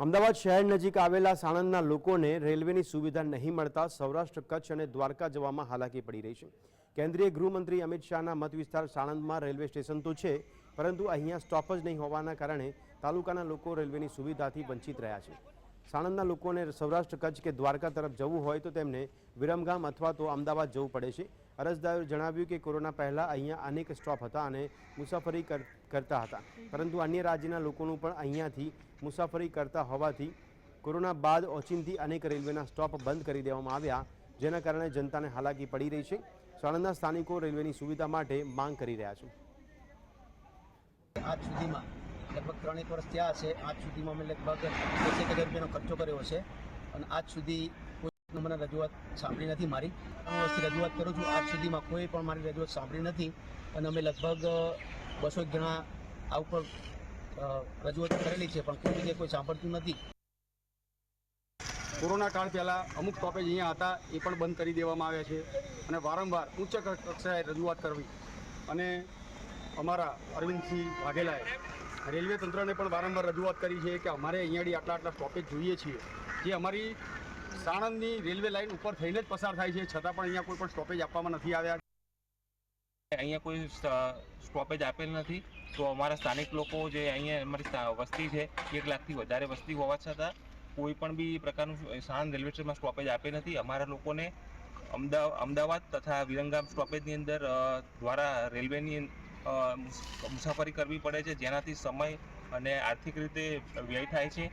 અમદાવાદ શહેર નજીક આવેલા સાણંદના લોકોને રેલવેની સુવિધા નહીં મળતા સૌરાષ્ટ્ર કચ્છ અને દ્વારકા જવામાં હાલાકી પડી રહી છે. કેન્દ્રીય ગૃહમંત્રી અમિત શાહના મત વિસ્તાર સાણંદમાં રેલવે સ્ટેશન તો છે, પરંતુ અહીંયા સ્ટોપ જ નહીં હોવાના કારણે તાલુકાના લોકો રેલવેની સુવિધાથી વંચિત રહ્યા છે. સાણંદના લોકોને સૌરાષ્ટ્ર કચ્છ કે દ્વારકા તરફ જવું હોય તો તેમને વિરમગામ અથવા તો અમદાવાદ જવું પડે છે. અરજદારોએ જણાવ્યું કે કોરોના પહેલાં અહીંયા અનેક સ્ટોપ હતા અને મુસાફરી કર- કરતા હતા. પરંતુ અન્ય રાજ્યના લોકોનું પણ અહીંયાથી મુસાફરી કરતા હોવાથી કોરોના બાદ ઓચિંતી અનેક રેલવેના સ્ટોપ બંધ કરી દેવામાં આવ્યા, જેના કારણે જનતાને હાલાકી પડી રહી છે. સાણંદના સ્થાનિકો રેલવેની સુવિધા માટે માંગ કરી રહ્યા છે. આજ સુધીમાં લગભગ ત્રણેક વર્ષ થયા છે આજ સુધીમાં મેં લગભગ દસેક હજાર રૂપિયાનો ખર્ચો કર્યો છે અને આજ સુધી કોઈ મને રજૂઆત સાંભળી નથી મારી. ત્રણ વર્ષથી રજૂઆત કરું છું. આજ સુધીમાં કોઈ પણ મારી રજૂઆત સાંભળી નથી. અને અમે લગભગ બસો જણા આ ઉપર રજૂઆત કરેલી છે, પણ કોઈ જગ્યાએ કોઈ સાંભળતું નથી. કોરોના કાળ પહેલાં અમુક સ્ટોપેજ અહીંયા હતા, એ પણ બંધ કરી દેવામાં આવ્યા છે. અને વારંવાર ઉચ્ચ કક્ષાએ રજૂઆત કરવી. અને અમારા અરવિંદસિંહ વાઘેલાએ રેલવે તંત્રને પણ વારંવાર રજૂઆત કરી છે કે અમારે અહીંયાથી આટલા આટલા સ્ટોપેજ જોઈએ છીએ. જે અમારી સાણંદની રેલવે લાઇન ઉપર થઈને જ પસાર થાય છે. છતાં પણ અહીંયા કોઈ પણ સ્ટોપેજ આપવામાં નથી આવ્યા. અહીંયા કોઈ સ્ટોપેજ આપેલ નથી. તો અમારા સ્થાનિક લોકો જે અહીંયા અમારી વસ્તી છે, એક લાખથી વધારે વસ્તી હોવા છતાં કોઈ પણ બી પ્રકારનું સાણંદ રેલવે સ્ટેશનમાં સ્ટોપેજ આપે નથી. અમારા લોકોને અમદાવાદ તથા વિરંગામ સ્ટોપેજની અંદર દ્વારા રેલવેની મુસાફરી કરવી પડે છે જેનાથી સમય અને આર્થિક રીતે વ્યય થાય છે.